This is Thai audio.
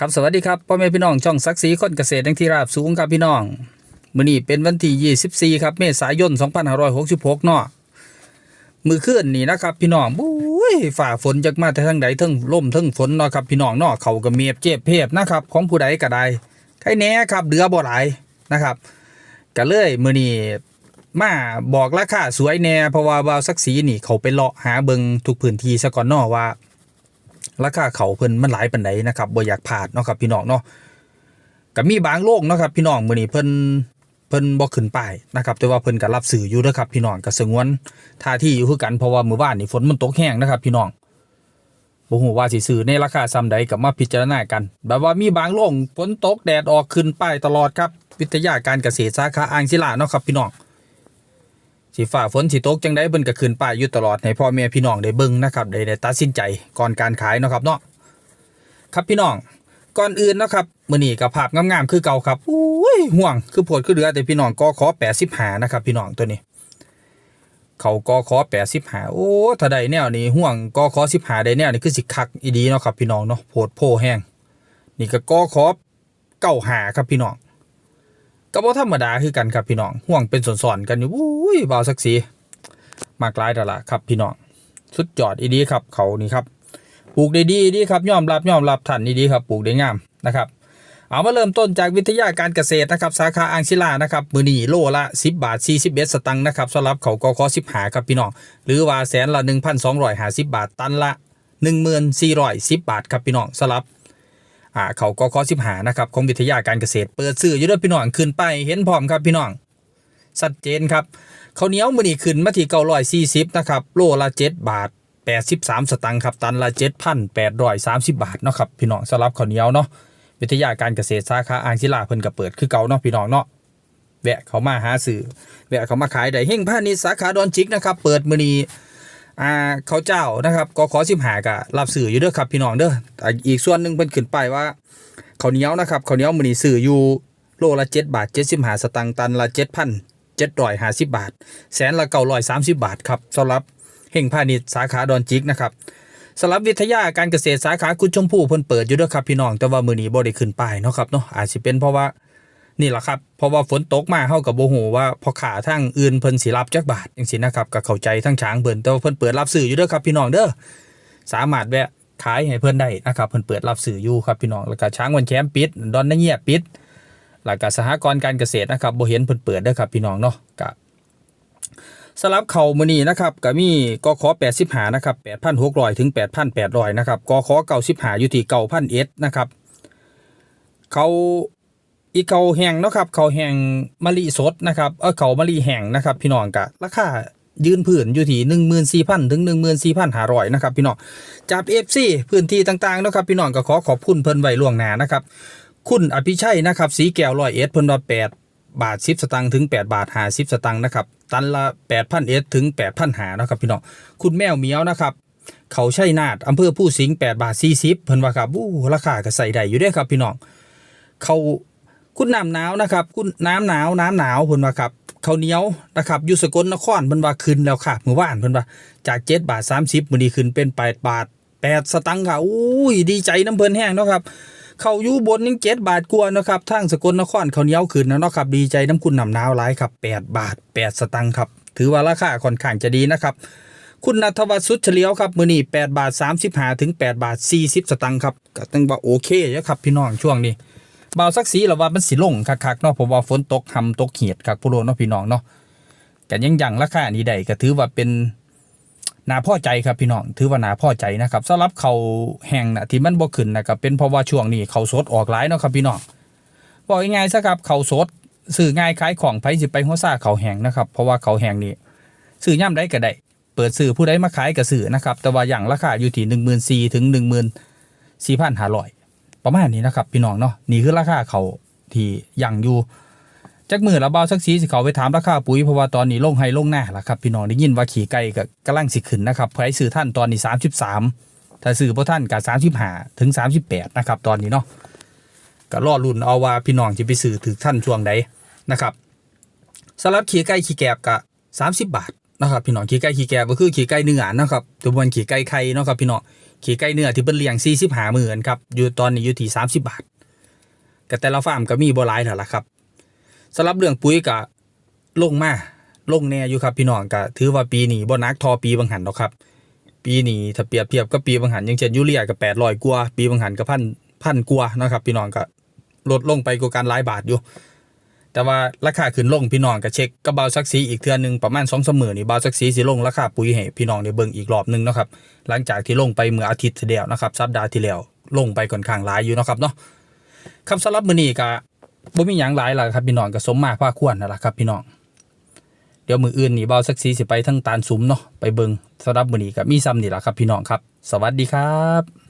ครับสวัสดีครับพ่อแม่พี่น้องช่องซักสีคนเกษตรทั้งที่ราบสูงครับพี่น้องมื้อนี้เป็นวันที่24ครับเมษายน 2566เนาะมือคืนนี่นะครับ พี่น้องบุ้ยฝ่าฝนจากมาแต่ทางใดทั้งลมทั้งฝนเนาะครับพี่น้องเนาะเขาก็เมียบเจ็บเพียบนะครับ ของผู้ใดก็ได้ใครแหน่ครับเดือบ่หลายนะครับก็เลยมื้อนี้มาบอกราคาสวยแน่เพราะว่าบาวซักสีนี่เขาไปเลาะหาเบิงทุกพื้นที่ซะก่อนเนาะว่า ราคาเขาเพิ่นมันหลายปานใดนะครับบ่อยากพลาดเนาะครับพี่น้องเนาะก็มีบางโลกเนาะครับพี่น้องมื้อนี้เพิ่นเพิ่นบ่ขึ้นป้ายนะครับแต่ว่าเพิ่นก็รับสื่ออยู่เด้อครับพี่น้องก็สงวนท่าที่อยู่คือกันเพราะว่ามื้อวานนี่ฝนมันตกแห้งนะครับพี่น้องบ่ฮู้ว่าสิซื้อในราคาซ้ำใดก็มาพิจารณากันแบบว่ามีบางโรงฝนตกแดดออกขึ้นป้ายตลอดครับวิทยาการเกษตรสาขาอ่างศิลาเนาะครับพี่น้อง สิฝ่าฝนสิตกจังได้เบิ่นก็ขึ้นป้ายอยู่ตลอดให้พ่อแม่พี่น้องได้เบิ่งนะครับได้ได้ตัดสินใจก่อนการขายเนาะครับเนาะครับพี่น้องก่อนอื่นเนาะครับมื้อนี้ก็ภาพงามๆคือเก่าครับอุ้ยห่วงคือโพดคือเหลือแต่พี่น้องกขอ85นะครับ พี่น้องตัวนี้ เขากขอ85โอ้ถ้าได้แนวนี้ห่วงกขอ15ได้แนวนี้คือสิคักอีดีเนาะครับพี่น้องเนาะโพดโพแห้งนี่ก็กขอ95ครับพี่น้อง ก็บ่ธรรมดาคือกันครับพี่น้องห่วงเป็นสอนๆกันอยู่อุ้ยเบาสักสีมากลายแต่ละครับพี่น้อง สุดยอดอีดีครับเขานี่ครับปลูกได้ดีดีครับยอมรับยอมรับท่านอีดีครับปลูกได้งามนะครับ เอามาเริ่มต้นจากวิทยาการเกษตรนะครับ สาขาอ่างศิลานะครับมือนีโลละ 10 บาท 41 สตังค์นะครับสำหรับเขากค10หาครับพี่น้องหรือว่าแสนละ 1,250 บาทตันละ 1410 บาทครับพี่น้องสำหรับ อ่าเขาก็ข้อสิบหานะครับของวิทยาการเกษตร เปิดซื้ออยู่ด้วพี่น้องขึ้นไปเห็นพร้อมครับพี่น้องชัดเจนครับข้าวเหนียวมือนี้ขึ้นมาที่เก้าร้อยสี่สิบนะครับโลละเจ็ดบาทแปดสิบสามสตังค์ครับตันละเจ็ดพันแปดร้อยสามสิบบาทเนาะครับพี่น้องสำหรับข้าวเหนียวเนาะวิทยาการเกษตรสาขาอ่างศิลาเพิ่นก็เปิดคือเก่าเนาะพี่น้องเนาะแวะเขามาหาซื้อแวะเขามาขายได้เฮงพาณิชย์สาขาดอนจิกนะครับเปิดมือนี้ อ่าเขาเจ้านะครับก็ขอสิบหากะรับสื่ออยู่เด้อครับพี่น้องเด้ออีกส่วนหนึ่งเป็นขึ้นไปว่าเขาเนี้ยวนะครับเขาเนี้ยวมือนีสื่ออยู่โลละเจ็ดบาทเจ็ดสิบหาสตังตันละเจ็ดพันเจ็ดร้อยห้าสิบบาท แสนละเก้าร้อยสามสิบบาทครับสำหรับเฮงพาณิชย์สาขาดอนจิกนะครับสำหรับวิทยาการเกษตรสาขาคุณชมพู่เพิ่นเปิดอยู่เด้อครับพี่น้องแต่ว่ามือนี้บ่ได้ขึ้นป้ายเนาะครับเนาะอาจจะเป็นเพราะว่า นี่แหละครับเพราะว่าฝนตกมาเฮากับโบหูว่าพอขาทางอื่นเพิ่นสิรับจักบาทจังซี่นะครับก็เข้าใจทั้งช้างเพิ่นแต่ว่าเพิ่นเปิดรับซื้ออยู่เด้อครับพี่น้องเด้อสามารถแวะขายให้เพิ่นได้นะครับเพิ่นเปิดรับซื้ออยู่ครับพี่น้องแล้วก็ช้างวันแคมปิดดอนนเงียปิดแล้วก็สหกรณ์การเกษตรนะครับโบเห็นเพิ่นเปิดเด้อครับพี่น้องเนาะก็สำหรับเข่ามือนี้นะครับก็มีกขอ85นะครับ8,600ถึง8,800นะครับกขอ95อยู่ที่9,000เอสนะครับเขา อีเขาแห้งเนาะครับเขาแห้งมะลิสดนะครับเออเขามะลิแห้งนะครับ พี่น้องกะราคายืนพื้นอยู่ที่หนึ่งหมื่นสี่พันถึงหนึ่งหมื่นสี่พันห้าร้อยนะครับพี่น้องจากเอฟซีพื้นที่ต่างๆเนาะครับพี่น้องก็ขอขอบคุณเพิ่นไว้ล่วงหน้านะครับ คุณอภิชัยนะครับสีแก้วร้อยเอสเพิ่นว่าแปดบาทสิบสตังค์ถึงแปดบาทห้าสิบสตังค์นะครับ ตันละแปดพันเอสถึงแปดพันหานะครับพี่น้องคุณแมวเหมียวนะครับ เขาใช่นาดอำเภอผู้สิงห์แปดบาทสี่สิบเพิ่นว่าครับอู้ราคาก็ใส่ได้อยู่เด้อครับพี่น้องเขา คุณน้ำหนาวนะครับ คุณน้ำหนาวน้ำหนาวเพิ่นว่าครับข้าวเหนียวนะครับอยู่สกลนครเพิ่นว่าขึ้นแล้วค่ะเมื่อวานเพิ่นว่าจากเจ็ดบาทสามสิบมื้อนี้ขึ้นเป็นแปดบาทแปดสตังค์ค่ะอุ้ยดีใจน้ำเพิ่นแห้งเนาะครับเขาอยู่บนยังเจ็ดบาทกว่านะครับทางสกลนครเขาเหนียวขึ้นแล้วเนาะครับดีใจน้ำคุณน้ำหนาวหลายครับแปดบาทแปดสตังค์ครับถือว่าราคาค่อนข้างจะดีนะครับคุณนัทวัฒน์สุดเฉลียวครับมือนี้8บาท35ถึง8บาท40 สตังค์ครับก็ต้องว่าโอเคอยู่ครับพี่น้องช่วงนี้ บาสักสีหรือว่ามันสีลงคักๆเนาะผมว่าฝนตกหำตกเหียดคักผู้โลเนาะพี่น้องเนาะกันยังยังราคานี้ได้ก็ถือว่าเป็นนาพ่อใจครับพี่น้องถือว่านาพ่อใจนะครับสำหรับเขาแห่งนะที่มันบ่ขึ้นนะครับเป็นเพราะว่าช่วงนี้เขาสดออกหลายเนาะครับพี่น้องบอกง่ายๆซะครับเขาสดสื่อง่ายขายของไปสิไปหัวซาเขาแห่งนะครับเพราะว่าเขาแห่งนี้สื่อย่ำได้ก็ได้เปิดสื่อผู้ใดมาขายก็ซื้อนะครับแต่ว่าอย่างราคาอยู่ที่หนึ่งหมื่นสี่ถึงหนึ่งหมื่นสี่พันห้าร้อย ประมาณนี้นะครับพี่น้องเนาะนี่คือราคาเขาที่ยังอยู่จักมือละเบาสักสีสิเขาไปถามราคาปุ๋ยเพราะว่าตอนนี้ลงให้ลงหน้าละครับพี่น้องได้ยินว่าขี่ไก่กับกำลังสิขึ้นนะครับไผซื้อท่านตอนนี้สามสิบสามถ้าซื้อพ่ท่านกับสามสิบห้าถึงสามสิบแปดนะครับตอนนี้เนาะก็รอรุ่นเอาว่าพี่น้องจะไปซื้อถือท่านช่วงใดนะครับสำหรับขี่ไก่ขี่แกบกับสามสิบบาทนะครับพี่น้องขี่ไก่ขี่แกบก็คือขี่ไก่เนื้อนะครับตัวบนขี่ไก่ไข่เนาะครับพี่น้อง ขี่ไก่เนื้อที่เพิ่นเลี้ยง45มื้อกันครับอยู่ตอนนี้อยู่ที่30 บาทก็แต่ละฟาร์มก็มีบ่หลายแล้วละครับสำหรับเรื่องปุ๋ยก็ลงมาลงแน่อยู่ครับพี่น้องก็ถือว่าปีนี้บ่นักทอปีบางหันดอกครับ ปีนี้ถ้าเปรียบเทียบกับปีบางหันอย่างเช่นยูเรียก็800กว่าปีบางหันก็พันพันกว่านะครับพี่น้องก็ลดลงไปกว่าการหลายบาทอยู่ แต่ว่าราคาขึ้นลงพี่น้องก็เช็คกับเบาซักซีอีกเทื่อหนึงประมาณ2-3มื้อนี่เบาซักซีสิลงราคาปุ๋ยให้พี่น้องได้เบิ่งอีกรอบหนึงนะครับหลังจากที่ลงไปเมื่ออาทิตย์ที่แล้วนะครับสัปดาห์ที่แล้วลงไปค่อนข้างหลายอยู่นะครับเนาะครับสำหรับมื้อนี้ก็บ่มีหยังหลายล่ะครับพี่น้องก็สมมาพาควรนั่นล่ะครับพี่น้องเดี๋ยวมื้ออื่นนี่เบาซักซีสิไปทั้งตาลสุมเนาะไปเบิ่งสำหรับมื้อนี้ก็มีซ้ำนี่ล่ะครับพี่น้องครับ สวัสดีครับ